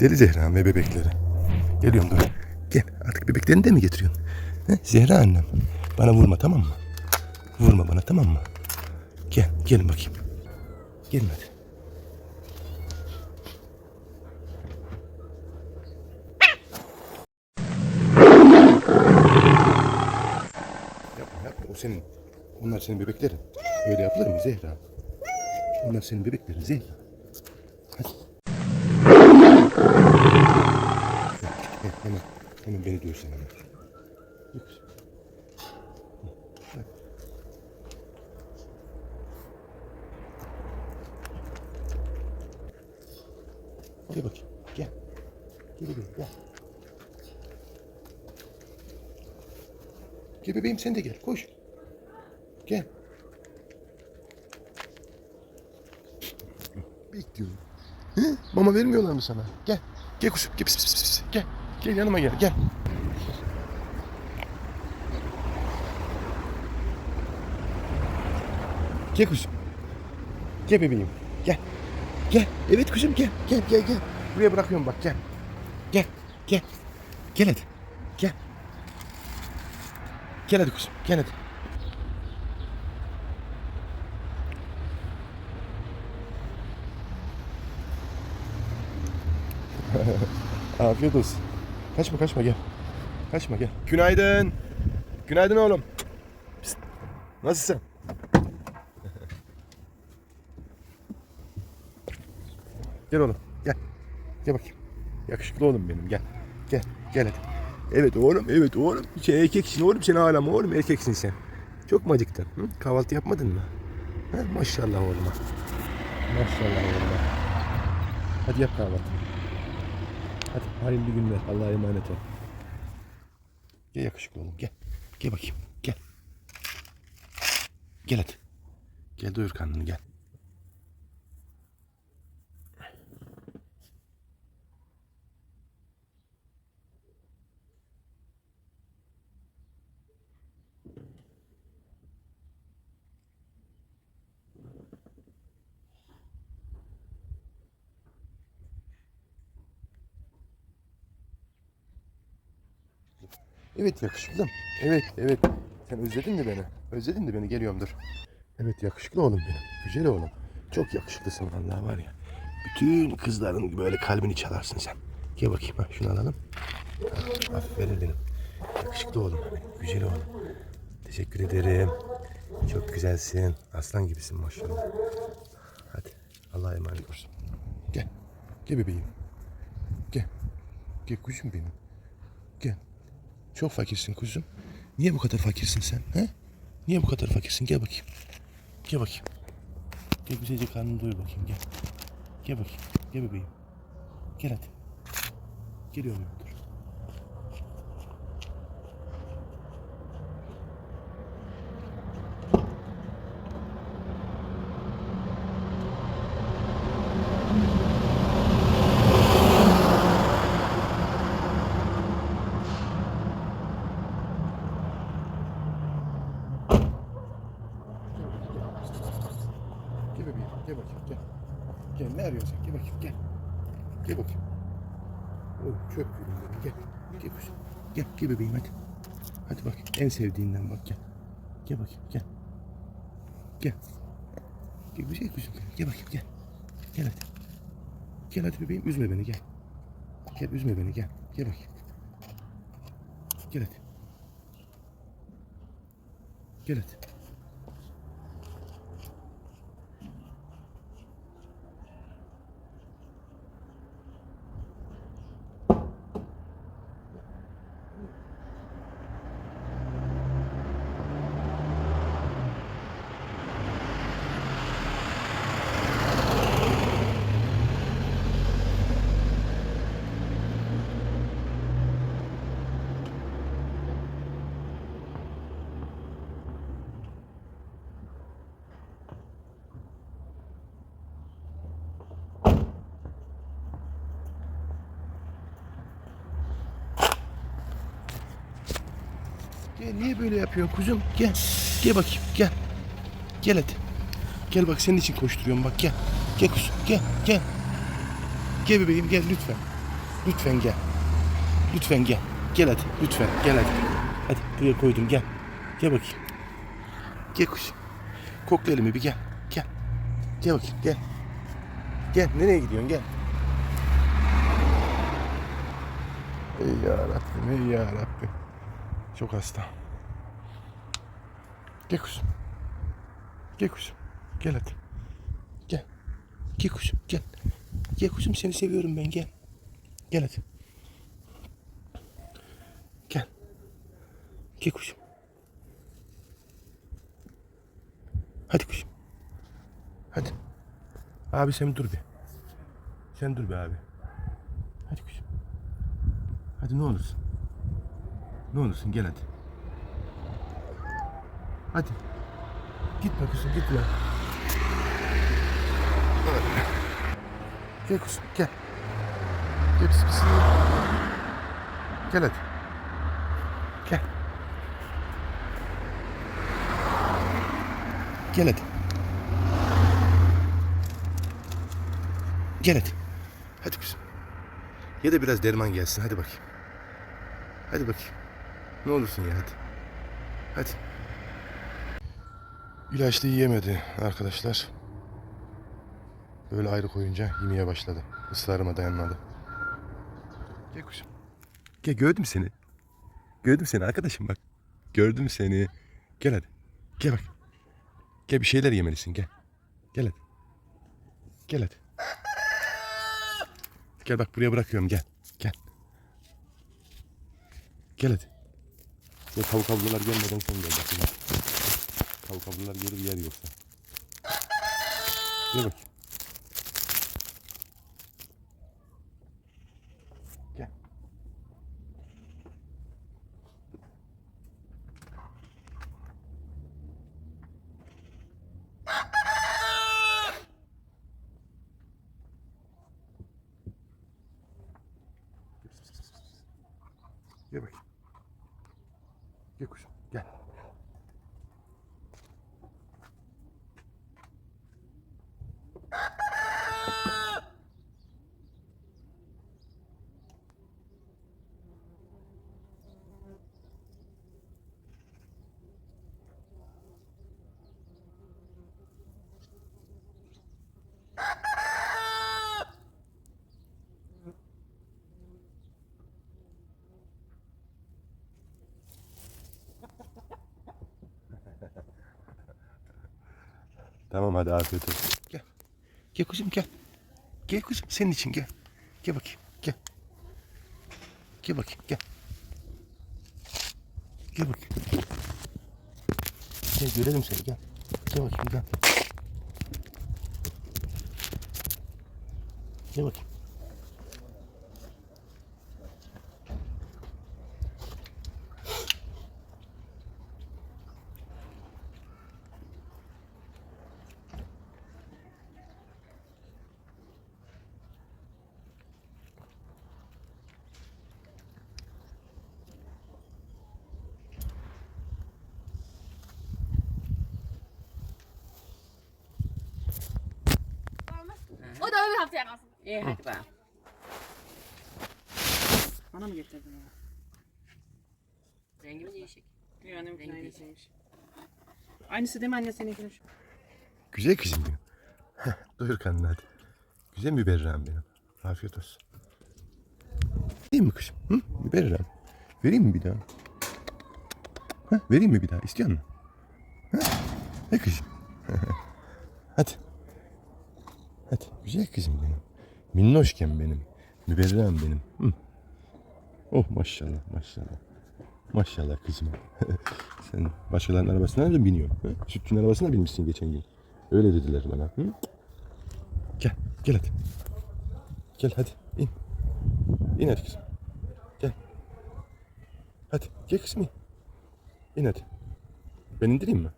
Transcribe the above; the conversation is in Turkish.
Deli Zehra ve bebekleri. Geliyorum dur. Gel artık bebeklerini de mi getiriyorsun? He? Zehra annem. Bana vurma tamam mı? Vurma bana tamam mı? Gel gelin bakayım. Gelin hadi. Yapma yapma o senin. Onlar senin bebeklerin. Öyle yapılır mı Zehra? Onlar senin bebeklerin Zehra. Hadi. He, hemen, hemen beni dövsen hemen. Yok. Gel bakayım. Gel. Gel bebeğim gel. Gel bebeğim sen de gel. Koş. Gel. Bekliyorum. Hı? Mama vermiyorlar mı sana? Gel. Gel kuşum. Gel. Pis, pis, pis. Gel. Gel yanıma gel. Gel. Gel kuşum. Gel bebeğim. Gel. Gel. Evet kuşum gel. Gel gel gel. Buraya bırakıyorum bak gel. Gel. Gel. Gel hadi. Gel. Gel hadi kuzum. Gel hadi. Afiyet olsun. Kaçma kaçma gel. Kaçma gel. Günaydın. Günaydın oğlum. Pişt. Nasılsın? gel oğlum. Gel. Gel bakayım. Yakışıklı oğlum benim. Gel. Gel. Gel hadi. Evet oğlum. Evet oğlum. Şey, erkeksin oğlum. Sen hala mı oğlum? Erkeksin sen. Çok mu acıktın? Hı? Kahvaltı yapmadın mı? Ha? Maşallah oğluma. Maşallah oğluma. Hadi yap kahvaltı. Hadi hayırlı günler. Allah'a emanet ol. Gel yakışıklı oğlum gel. Gel bakayım. Gel. Gel hadi. Gel doyur karnını gel. Evet yakışıklım. Evet evet. Sen özledin mi beni? Özledin mi beni? Geliyorum dur. Evet yakışıklı oğlum benim. Güzel oğlum. Çok yakışıklısın vallahi var ya. Bütün kızların böyle kalbini çalarsın sen. Gel bakayım ha şunu alalım. Ha, Aferin benim. Yakışıklı oğlum. Güzel oğlum. Teşekkür ederim. Çok güzelsin. Aslan gibisin maşallah. Hadi. Allah'a emanet olsun. Gel. Gel bebeğim. Gel. Gel kuşum benim. Çok fakirsin kuzum. Niye bu kadar fakirsin sen? He? Niye bu kadar fakirsin? Gel bakayım. Gel bakayım. Gel güzelce karnını doyur bakayım gel. Gel bakayım. Gel bebeğim. Gel hadi. Geliyorum Gel bebeğim. Gel bakayım. Gel. Gel ne arıyorsun? Gel bakayım. Gel. Gel bakayım. Oh çöp gülüm. Gel. Gel kuzum. Gel. Gel bebeğim hadi. Hadi bak. En sevdiğinden bak. Gel. Gel bakayım. Gel. Gel. Gel güzel kuzum. Gel bakayım. Gel. Gel hadi. Gel hadi bebeğim. Üzme beni. Gel. Gel üzme beni. Gel. Gel bakayım. Gel hadi. Gel hadi. Niye böyle yapıyorsun kuzum? Gel. Gel bakayım gel. Gel hadi. Gel bak senin için koşturuyorum bak gel. Gel kuzum gel gel. Gel bebeğim gel lütfen. Lütfen gel. Lütfen gel. Gel hadi. Lütfen gel hadi. Hadi buraya koydum gel. Gel bakayım. Gel kuşum. Kokla elimi bir gel. Gel. Gel bakayım gel. Gel nereye gidiyorsun gel. Ey ya Rabbim, ey ya Rabbim. Çok hasta. Gel kuşum. Gel kuşum. Gel hadi. Gel. Gel kuşum gel. Gel kuşum seni seviyorum ben gel. Gel hadi. Gel. Gel kuşum. Hadi kuşum. Hadi. Abi sen dur bir. Sen dur be abi. Hadi kuşum. Hadi ne olursun. Ne olursun gel hadi. Hadi. Gitme kuzum gitme. Gel kuzum gel. Gel pis pis. Gel hadi. Gel. Gel hadi. Gel hadi. Hadi kuzum. Ya da biraz derman gelsin hadi bakayım. Hadi bakayım. Ne olursun ya hadi. Hadi. İlaçlı yiyemedi arkadaşlar. Böyle ayrı koyunca yemeye başladı. Israrıma dayanmadı. Gel kuşum. Gel gördüm seni. Gördüm seni arkadaşım bak. Gördüm seni. Gel hadi. Gel bak. Gel bir şeyler yemelisin gel. Gel hadi. Gel hadi. Gel bak buraya bırakıyorum gel. Gel. Gel hadi. Ya tavuk ablalar gelmeden sen gel bak. Gel. Tavuk ablalar gelir yer yoksa. Gel bakayım. Gel. Gel bakayım. Gel kuşum gel. Tamam hadi afiyet olsun. Gel. Gel kuzum gel. Gel kuzum senin için gel. Gel bakayım gel. Gel bakayım gel. Gel bakayım. Gel görelim seni gel. Gel bakayım gel. Gel bakayım. O da öbür haftaya kalsın. İyi hadi bakalım. Bana mı getirdin onu? Rengi mi değişik? Yok anneminki Rengi aynısıymış. Aynısı değil mi anne seninkinin şu? Güzel kızım benim. Heh, doyur karnını hadi. Güzel müberrem benim. Afiyet olsun. Vereyim mi kızım? Hı? Müberrem. Vereyim mi bir daha? Ha, vereyim mi bir daha? İstiyor musun? Ha? Ne kızım? hadi. Hadi. Güzel kızım benim. Minnoşken benim. Müberrem benim. Hı. Oh maşallah maşallah. Maşallah kızım. Sen başkalarının arabasına nereden biniyorsun? Ha? Sütçünün arabasına binmişsin geçen gün. Öyle dediler bana. Hı? Gel, gel hadi. Gel hadi, in. İn hadi kızım. Gel. Hadi, gel kızım in. İn hadi. Ben indireyim mi?